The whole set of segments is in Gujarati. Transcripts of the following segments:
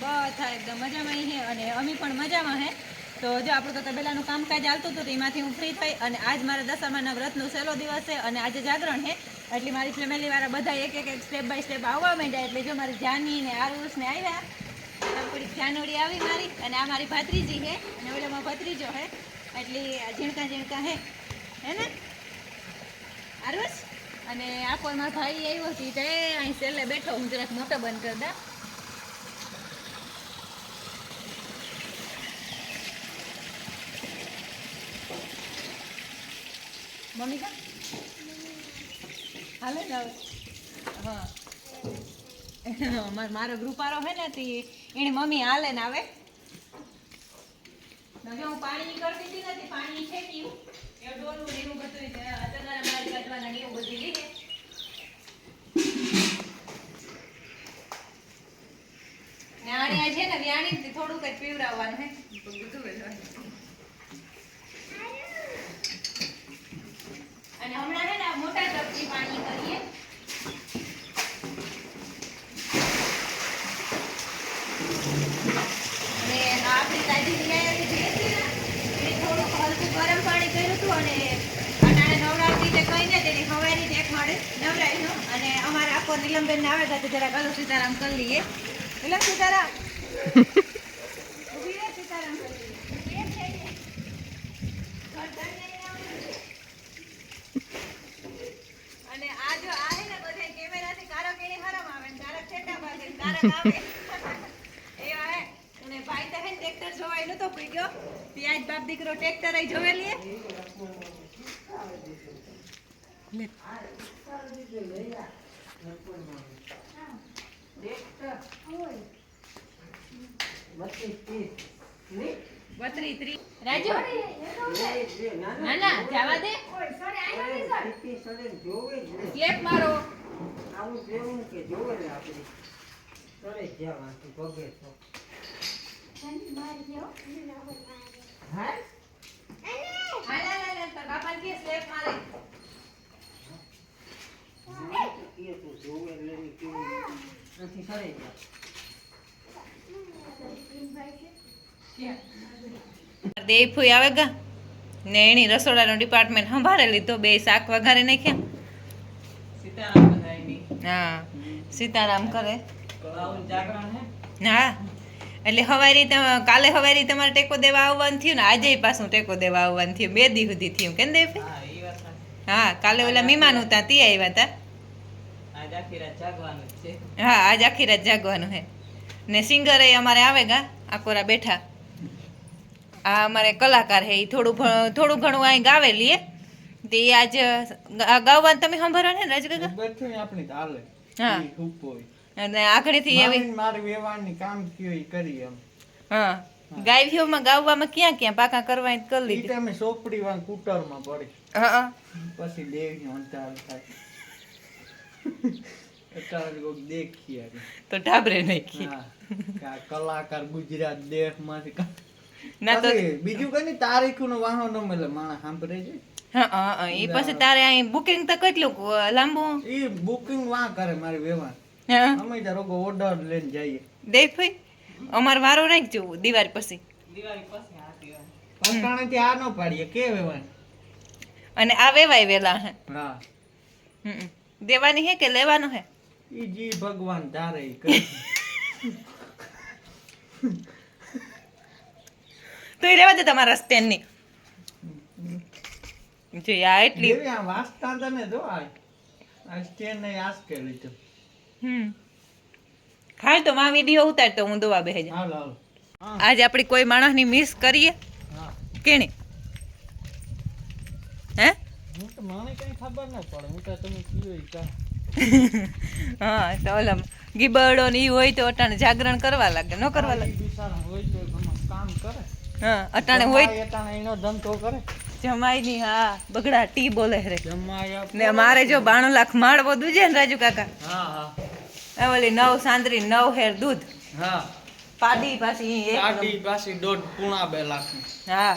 બધા એકદમ મજામાં છે અને અમે પણ મજામાં હે. તો જો આપણું તો તબેલાનું કામકાજ ચાલતું હતું તો એમાંથી હું ફ્રી થઈ અને આજ મારા દશામાના વ્રતનો સહેલો દિવસ છે અને આજે જાગરણ છે એટલે મારી ફેમિલીવાળા બધા એક એક એક સ્ટેપ બાય સ્ટેપ આવવા માંડ્યા એટલે જો મારી જાની ને આરુષ ને આવ્યા થોડીક જાનોડી આવી મારી અને આ મારી ભાત્રીજી છે અને ઓલામાં ભત્રીજો છે એટલે ઝીણકા ઝીણકા હે. હે ને? આરુષ અને આ કોઈ મારો ભાઈ આવ્યો હતી તે અહીં છેલ્લે બેઠો, હું જરાક મોટો બંધ કરી મમ્મી કા? હાલે ને હા. મારો ગ્રુપ વાળો હે ને તે, એની મમ્મી હાલે ને આવે. હું પાણી કરતી હતી ને પાણી છેક્યું એ ડોલું એવું બધું અત્યારે મારી કાઢવાના એવું બધું લીધે ને આણે આ છે ને વ્યાણી થોડુંક જ પીવડાવવાનું હે. બધું જ હોય. અને હમણાં હે ને આ મોટા ટપથી પાણી કરીએ અને આપણી દાદી રિયાએ જે હતી ને એને થોડુંક હલકું ગરમ પાણી કર્યું હતું અને અટાણે નવરાત્રી તે કહીને તેની હવારી એક મળે નવરાયનું અને નીલમબેન આવે તો જરા ગલો સીતારામ કરી લઈએ. એટલે સીતારામ. અને આ જો આ હે ને બધા કેમેરાથી કારો કેણી હરમ આવે ને કારક ઠેટા ભાગે કારક આવે. જોવાય નતો પૂગ્યો તે આજ બાપ દીકરો ટ્રેક્ટર આઈ જોવે લે. બત્રી ત્રી રાજુ? ના ના જવા દે. સ્લેપ મારો. હાલ હાલ હાલ તાર બાપાને કે સ્લેપ મારે. દેવફુઈ આવે ગા. ને એની રસોડાનો ડિપાર્ટમેન્ટ સંભાળે લીધો બે શાક વઘારે નાખ્યા. હા સીતારામ કરે. હા એટલે હવારી કાલે હવારી તમારે ટેકો દેવા આવવાનું થયું ને આજે પાછું ટેકો દેવા આવવાનું થયું બે દી સુધી થયું કેમ દેવ હા કાલે ઓલા મહેમાન હતા તે આવ્યા હતા. હા આજ આખી રાત જાગવાનું હે. ને સિંગર અમારે આવે ગા આકોરા બેઠા. આ અમારે કલાકાર હે એ થોડું થોડું ઘણું અહીં ગાવે લીએ તે આજ ગા- તમે સાંભળો ને રાજગગા બધું આપણી ચાલે હા. અને આગળથી એવી મારી વેવાણની કામ થયું ઈ કરી એમ. હા. ગાયભીઓમાં ગાવવામાં ક્યાં ક્યાં? પાકા કરવા કરી લીધી. ટાઈમે સોપડી વાં કૂટરમાં પડી. હા. પછી દેવી અંધાર થાય અત્યારે કોક દેખીએ હવે. તો ઢાબરે નાખી હા કે આ કલાકાર ગુજરાત દેશમાંથી ના તો બીજું કઈ તારીખનો વાહો ન મળે માણસ સાંભળે છે? હા હા હા. પછી તારે અહીં બુકિંગ તો કેટલું લાંબુ? એ બુકિંગ વા કરે મારી વેવાણ હા. અમે તારો રોગો ઓર્ડર લઈને જઈએ. દેવભાઈ અમાર વારો નાખજો દિવાળી પછી. પટાણેથી આ ન પાડીએ કે વેવાણ અને આ વેવાય વેલા હા. હમ. દેવાની હે કે લેવાનું હે? ઈ જી ભગવાન ધારે કરે. તો એ રહેવા દે તમારા સ્ટેન્ડની જો આ એટલી આ વાંચતા હતા જો આ સ્ટેન્ડ ને આસ કે લીધો. હમ. હાલ તો માં વીડિયો ઉતાર તો હું દોવા બેહી જાઉં. હાલ હાલ. આજ આપણે કોઈ માણસની મિસ કરીએ? કેણી? હે હું તો મને કઈ ખબર ન પડે. હું તો તમે કીધું ઈ કામ હા તો ઓલા ગીબડો ને ઈ હોય તો અટાણે જાગરણ કરવા લાગે ન કરવા લાગે. બિચારા હોય તો કામ કરે. હા અટાણે હોય જમાય અટાણે એનો ધંધો કરે. જમાઈ ની હા બગડા ટી બોલે રે ને મારે જો બાણું લાખ માળ બધું છે ને રાજુ કાકા. હા હા. ઓલી નવ સાંદરી નવ હેર દૂધ. હા. પાડી પાછી પાડી પાછી દોઢ પૂણા બે લાખ હા.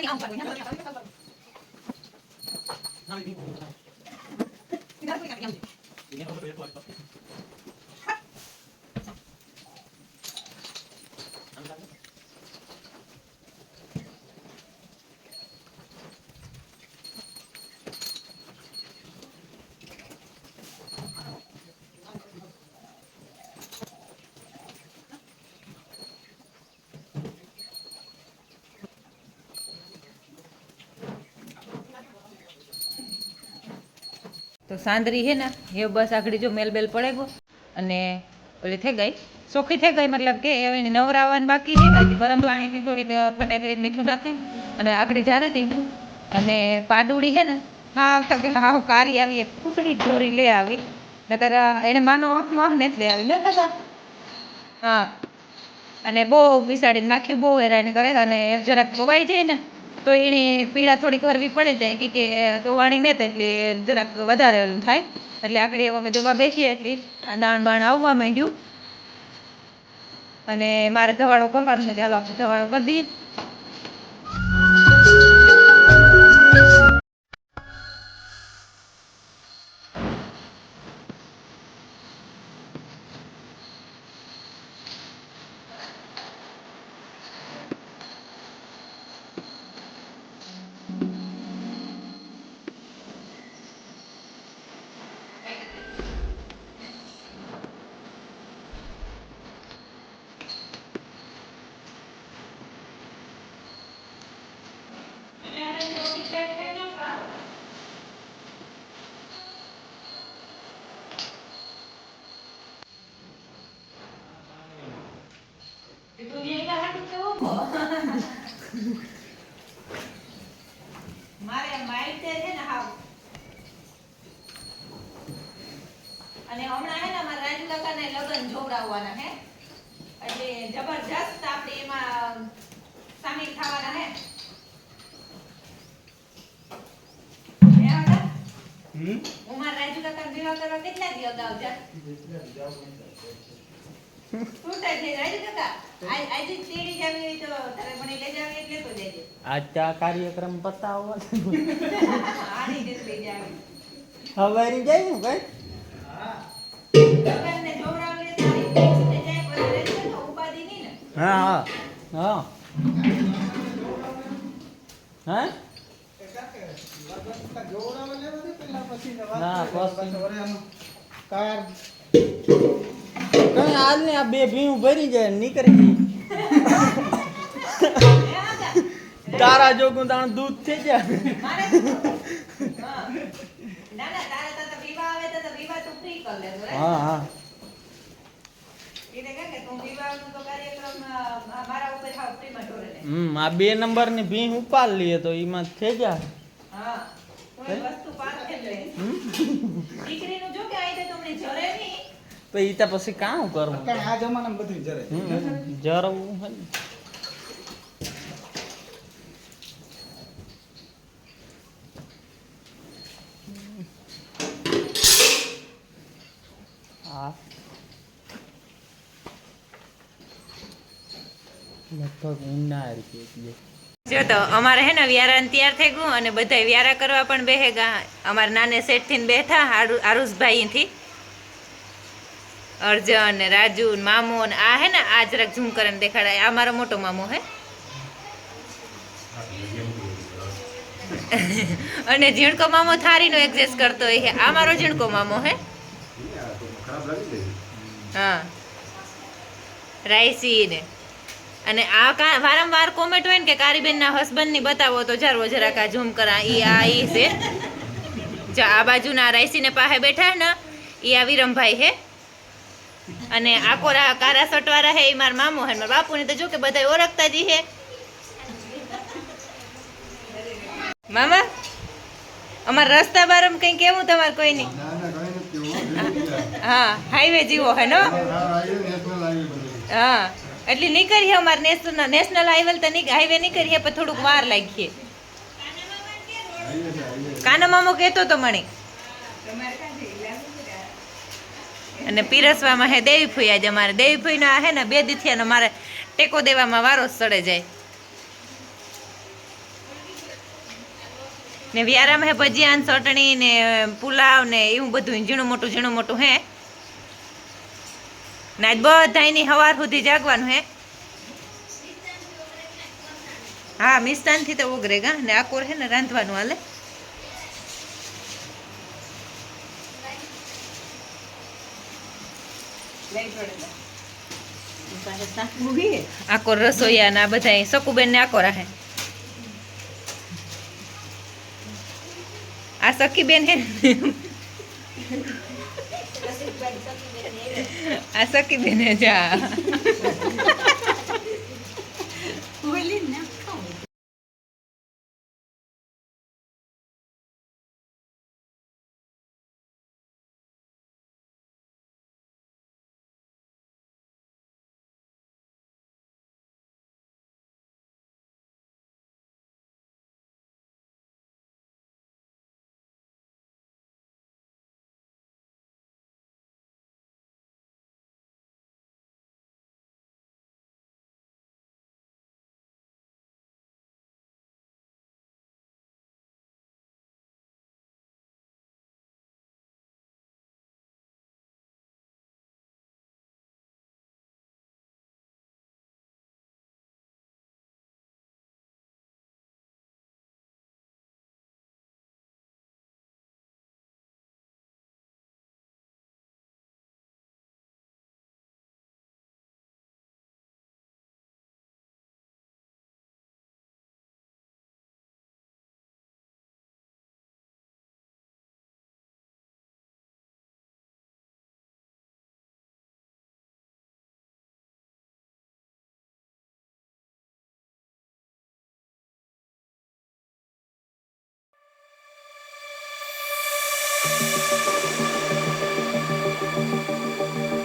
Ini apa yang તો સાંદરી હે ને, એ બસ આગળ જો મેલ પડે ગો. અને ઓલી થઈ ગઈ. સોખી થઈ ગઈ, મતલબ કે હવે એને બાકી છે. હજી ગરમ પાણી લીધું એટલે પટેલી મીઠું નાખી અને આગળ જારે હતી અને પાડુડી છે ને હા તો કે હાવ કારી આવી, એક કુકડી ઢોરી લઈ આવી. નતર એને માનો વાંક ને જ લઈ આવી ને હા. અને બહુ વિસાડીને નાખ્યું, બહુ હેરાન કરે. અને જરાક બોવાઈ જાય ને તો એની પીડા થોડીક કરવી પડે જાય કે કે ધોવાણી ને એટલે જરાક વધારે થાય. એટલે આપણે અમે ધોવા બેસીએ એટલે દાણ બાણ આવવા માંડ્યું. અને મારે ધવાડો કરવાનો છે ચાલો આપણે ધવાડો કરી દઈએ. મારે માઇન્ડ છે ને હાવ. અને હમણાં હે ને મારા રાજુ કાકાને લગ્ન જોવડાવવાના હે. એટલે જબરજસ્ત આપણે એમાં સામેલ થવાના હે. હે હું મારા રાજુ કાકાને વિવાહ કરવા કેટલા દિવસ અગાઉ જા? આજ આ કાર્યક્રમ પતાવવા આની જ લઈ હા હવારી જાય ને પછી કઈ આજ ને આ બે ભીનું ભરી જાય નીકળી ગઈ તારા જોગું તાણ દૂધ થઈ જાય. હા. હા. હમ આ બે નંબરની ભીં ઉપાડ લઈએ તો એમાં થઈ જાય? દીકરીનું જો કે તમને જરે તો એ તો પછી કામ કરવું આ જમાનામાં બધું જરાય. જરવું હે ને. હા. લગભગ ઉનાળ કે એટલે. જો તો અમારે હે ને વ્યારાને તૈયાર થઈ ગયું અને બધા વ્યારા કરવા પણ બેહેગા અમારા નાને શેઠથી બેઠા આરુ- આરુષભાઈથી. અર્જન ને રાજુ ને મામો આ હે ને, આ જરાક ઝૂમ કરે દેખાડાય. આ મારો મોટો મામો હે. અને ઝીણકો મામો થારીનો એડજસ્ટ કરતો હોય છે. આ મારો ઝીણકો મામો હે. હા. રાઈસી ને. અને આ કા, વારંવાર કોમેન્ટ હોય ને કે કારીબેનના હસબન્ડની બતાવો તો જરો જરાક આ ઝૂમ કરા. ઈ આ, ઈ છે. જો આ બાજુના રાઈસીને પાસે બેઠા ને, ઈ આ વિરમભાઈ હે. અને આખો કારા સટવાળા હે એ મારા મામો હે મારા બાપુને તો જો કે બધા ઓળખતા જ હે. મામા અમારા રસ્તા બારમ કઈ કેવું તમારે કોઈ નહીં હા હાઈવે જીવો હે નો? હા એટલે નીકળીએ અમારે નેશનલ નેશનલ હાઈવે તો ની હાઈવે નીકળીએ પણ થોડુંક વાર લાગીએ. કાના મામો કહેતો તો મને અને પીરસવામાં હે દેવી આજે અમારે. દેવી ફૂઈનો હે ને બે દીથિયાનો મારે ટેકો દેવામાં વારો સડે જાય. ને વ્યારામાં હે ભજીયાન, ચટણી ને પુલાવ ને એવું બધું ઝીણું મોટું ઝીણું મોટું હે. ને આજ બધાયની સવાર સુધી જાગવાનું હે. હા મિસ્તાનથી તો ઉગરે ગા. ને આકોર હે ને રાંધવાનું હાલે. આકોર રસોઈયા ને આ બધા સકુબેન ને આકોર હે આ સખીબેન હે ને? આ સખીબેન હે જા.